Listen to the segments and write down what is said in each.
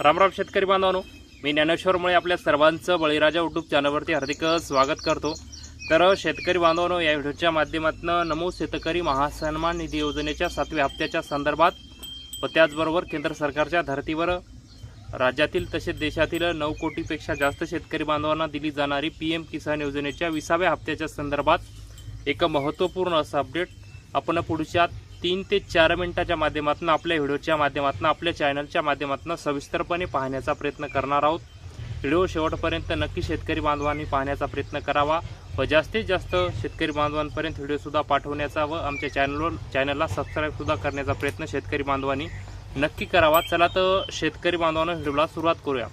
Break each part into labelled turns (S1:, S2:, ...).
S1: रामराम शेतकरी बांधवानो मी ज्ञानेश्वरमुळे आपल्या सर्वांचं बळीराजा यूट्यूब चॅनलवरती हार्दिक स्वागत करतो. तर शेतकरी बांधवानो या व्हिडिओच्या माध्यमातून नमो शेतकरी महासन्मान निधी योजनेच्या सातव्या हप्त्याच्या संदर्भात व त्याचबरोबर केंद्र सरकारच्या धर्तीवर राज्यातील तसेच देशातील नऊ कोटीपेक्षा जास्त शेतकरी बांधवांना दिली जाणारी पी एम किसान योजनेच्या विसाव्या हप्त्याच्या संदर्भात एक महत्त्वपूर्ण असं अपडेट आपण पुढच्या तीन ते चार मिनिटाच्या माध्यमातून आपल्या व्हिडिओच्या माध्यमातून आपल्या चॅनलच्या माध्यमातून सविस्तरपणे पाहण्याचा प्रयत्न करणार आहोत. व्हिडिओ शेवटपर्यंत नक्की शेतकरी बांधवांनी पाहण्याचा प्रयत्न करावा व जास्तीत जास्त शेतकरी बांधवांपर्यंत व्हिडिओसुद्धा पाठवण्याचा व आमच्या चॅनलवर चॅनलला सबस्क्राईबसुद्धा करण्याचा प्रयत्न शेतकरी बांधवांनी नक्की करावा. चला तर शेतकरी बांधवांनो व्हिडिओला सुरुवात करूया.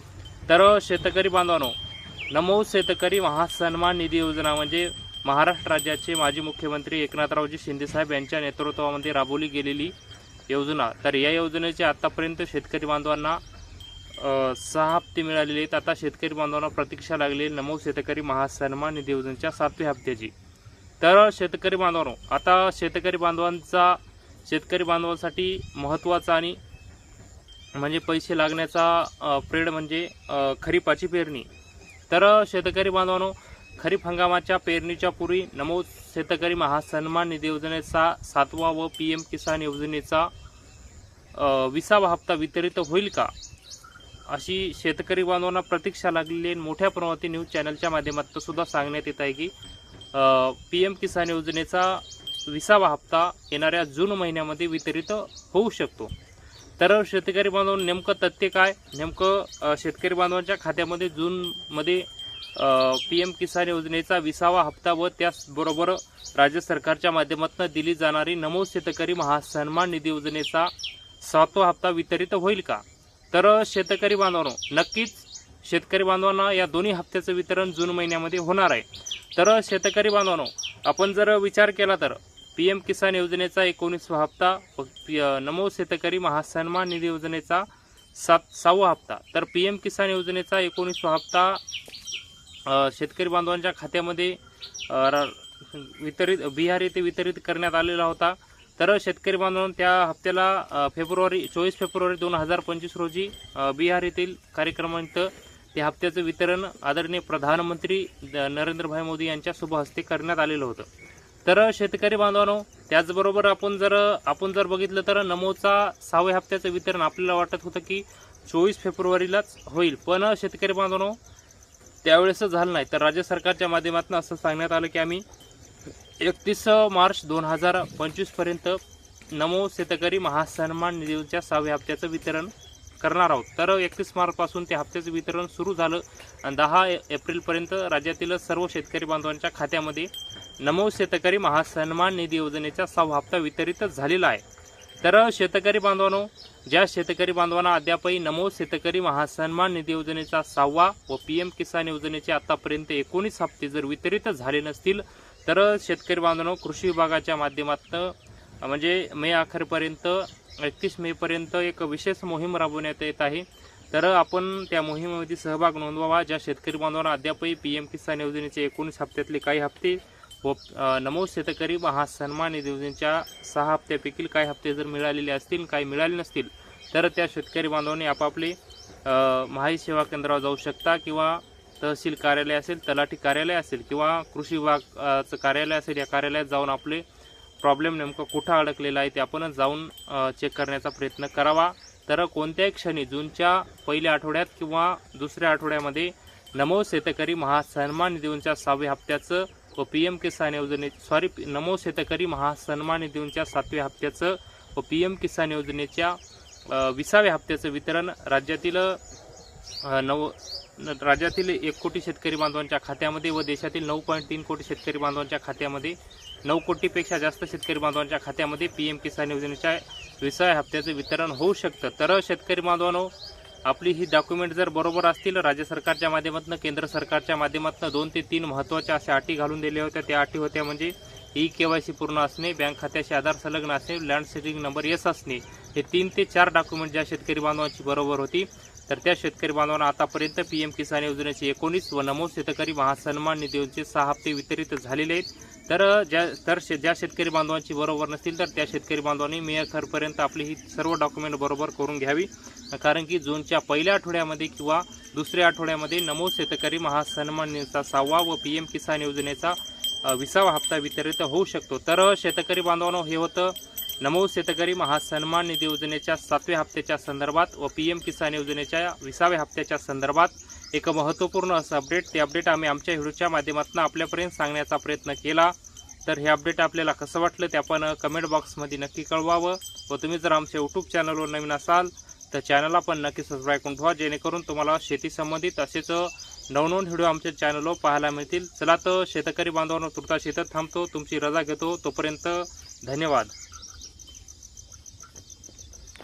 S1: तर शेतकरी बांधवांनो नमो शेतकरी महासन्मान निधी योजना म्हणजे महाराष्ट्र राज्याचे माजी मुख्यमंत्री एकनाथरावजी शिंदेसाहेब यांच्या नेतृत्वामध्ये राबवली गेलेली योजना. तर या योजनेचे आत्तापर्यंत शेतकरी बांधवांना सहा हप्ते मिळालेले आहेत. आता शेतकरी बांधवांना प्रतीक्षा लागली. नमो शेतकरी महासन्मान निधी योजनेच्या सातव्या हप्त्याची. तर शेतकरी बांधवांनो आता शेतकरी बांधवांचा शेतकरी बांधवांसाठी महत्त्वाचा आणि म्हणजे पैसे लागण्याचा प्रेड म्हणजे खरीपाची पेरणी. तर शेतकरी बांधवांनो खरीप हंगामाच्या पेरणीच्या पूर्वी नमो शेतकरी महासन्मान निधी योजनेचा सातवा व पी एम किसान योजनेचा विसावा हप्ता वितरित होईल का? अशी शेतकरी बांधवांना प्रतीक्षा लागलेली आहे. मोठ्या प्रमाणात न्यूज चॅनलच्या माध्यमातून सुद्धा सांगण्यात येत आहे की पी एम किसान योजनेचा विसावा हप्ता येणाऱ्या जून महिन्यामध्ये वितरित होऊ शकतो. तर शेतकरी बांधव नेमकं तथ्य काय? नेमकं शेतकरी बांधवांच्या खात्यामध्ये जूनमध्ये पी एम किसान योजनेचा विसावा हप्ता व त्याचबरोबर राज्य सरकारच्या माध्यमातून दिली जाणारी नमो शेतकरी महासन्मान निधी योजनेचा सातवा हप्ता वितरित होईल का? तर शेतकरी बांधवांनो नक्कीच शेतकरी बांधवांना या दोन्ही हप्त्याचं वितरण जून महिन्यामध्ये होणार आहे. तर शेतकरी बांधवांनो आपण जर विचार केला तर पी एम किसान योजनेचा एकोणीसवा हप्ता नमो शेतकरी महासन्मान निधी योजनेचा सात सहावा हप्ता. तर पी एम किसान योजनेचा एकोणीसवा हप्ता शेतकरी बांधवांच्या खात्यामध्ये वितरित बिहार येथे वितरित करण्यात आलेला होता. तर शेतकरी बांधवांना त्या हप्त्याला फेब्रुवारी चोवीस फेब्रुवारी दोन हजार पंचवीस रोजी बिहार येथील कार्यक्रमांत त्या हप्त्याचं वितरण आदरणीय प्रधानमंत्री नरेंद्रभाई मोदी यांच्या शुभहस्ते करण्यात आलेलं होतं. तर शेतकरी बांधवांनो त्याचबरोबर आपण जर आपण जर बघितलं तर नमोचा सहाव्या हप्त्याचं वितरण आपल्याला वाटत होतं की चोवीस फेब्रुवारीलाच होईल. पण शेतकरी बांधवांनो त्यावेळेस झालं नाही. तर राज्य सरकारच्या माध्यमातून असं सांगण्यात आलं की आम्ही एकतीस मार्च दोन हजार पंचवीसपर्यंत नमो शेतकरी महासन्मान निधीच्या सहाव्या हप्त्याचं वितरण करणार आहोत. तर एकतीस मार्चपासून त्या हप्त्याचं वितरण सुरू झालं आणि दहा एप्रिलपर्यंत राज्यातील सर्व शेतकरी बांधवांच्या खात्यामध्ये नमो शेतकरी महासन्मान निधी योजनेचा सहावा हप्ता वितरित झालेला आहे. तर शेतकरी बांधवांनो ज्या शेतकरी बांधवांना अद्यापही नमो शेतकरी महासन्मान निधी योजनेचा सहावा व पी एम किसान योजनेचे आतापर्यंत एकोणीस हप्ते जर वितरित झाले नसतील तर शेतकरी बांधवांनो कृषी विभागाच्या माध्यमातून म्हणजे मे अखेरपर्यंत एकतीस मेपर्यंत एक विशेष मोहीम राबवण्यात येत आहे. तर आपण त्या मोहिमेमध्ये सहभाग नोंदवावा. ज्या शेतकरी बांधवांना अद्यापही पी एम किसान योजनेचे एकोणीस हप्त्यातले काही हप्ते व अ, नमो शेतकरी हा सन्मान योजनेच्या सहा हप्त्यापैकी काही हप्ते जर मिळालेले असतील काही मिळाले नसतील तर त्या शेतकरी बांधवांनी आपापले महाई सेवा केंद्रावर जाऊ शकता किंवा तहसील कार्यालय असेल तलाठी कार्यालय असेल किंवा कृषी विभागाचं कार्यालय असेल या कार्यालयात जाऊन आपले प्रॉब्लेम नेमकं कुठं अडकलेला आहे ते आपण जाऊन चेक करण्याचा प्रयत्न करावा. तर कोणत्याही क्षणी जूनच्या पहिल्या आठवड्यात किंवा दुसऱ्या आठवड्यामध्ये नमो शेतकरी महासन्मान निधीच्या सहाव्या हप्त्याचं व पी एम किसान योजने सॉरी नमो शेतकरी महासन्मान देऊनच्या सातव्या हप्त्याचं व पी एम किसान योजनेच्या विसाव्या हप्त्याचं वितरण राज्यातील नव राज्यातील एक कोटी शेतकरी बांधवांच्या खात्यामध्ये व देशातील नऊ पॉईंट तीन कोटी शेतकरी बांधवांच्या खात्यामध्ये नऊ कोटीपेक्षा जास्त शेतकरी बांधवांच्या खात्यामध्ये पी एम किसान योजनेच्या विसाव्या हप्त्याचं वितरण होऊ शकतं. तर शेतकरी बांधवांनो आपली ही डॉक्युमेंट जर बरोबर असतील राज्य सरकारच्या माध्यमातून केंद्र सरकारच्या माध्यमातून दोन ते तीन महत्त्वाच्या अशा अटी घालून दिल्या होत्या. त्या अटी होत्या म्हणजे ई के वाय सी पूर्ण असणे बँक खात्याशी आधार संलग्न असणे लँड सेटिंग नंबर एस असणे. हे तीन ते चार डॉक्युमेंट ज्या शेतकरी बांधवांची बरोबर होती. तर त्या शेतकरी बांधवांना आतापर्यंत पी एम किसान योजनेचे एकोणीस व नमो शेतकरी महासन्मान निधी योजनेचे सहा हप्ते वितरित झालेले आहेत. तर ज्या तर शे ज्या शेतकरी बांधवांची बरोबर नसतील तर त्या शेतकरी बांधवांनी मे अखेरपर्यंत आपली ही सर्व डॉक्युमेंट बरोबर करून घ्यावी. कारण की जूनच्या पहिल्या आठवड्यामध्ये किंवा दुसऱ्या आठवड्यामध्ये नमो शेतकरी महासन्मान निधीचा सहावा व पी एम किसान योजनेचा विसावा हप्ता वितरित होऊ शकतो. तर शेतकरी बांधवांनो हे होतं नमो शेतकरी महासन्मान निधी योजनेच्या सातव्या हप्त्याच्या संदर्भात व पी एम किसान योजनेच्या विसाव्या हप्त्याच्या संदर्भात एक महत्त्वपूर्ण असं अपडेट. ते अपडेट आम्ही आमच्या व्हिडिओच्या माध्यमातून आपल्यापर्यंत सांगण्याचा प्रयत्न केला. तर हे अपडेट आपल्याला कसं वाटलं ते आपण कमेंट बॉक्समध्ये नक्की कळवावं. व तुम्ही जर आमच्या यूट्यूब चॅनलवर नवीन असाल तर चॅनलला पण नक्की सबस्क्राईब करून ठेवा जेणेकरून तुम्हाला शेती संबंधित असेच नवनवीन व्हिडिओ आमच्या चॅनलवर पाहायला मिळतील. चला तर शेतकरी बांधवांना तुर्ता शेतात थांबतो. तुमची रजा घेतो. तोपर्यंत धन्यवाद.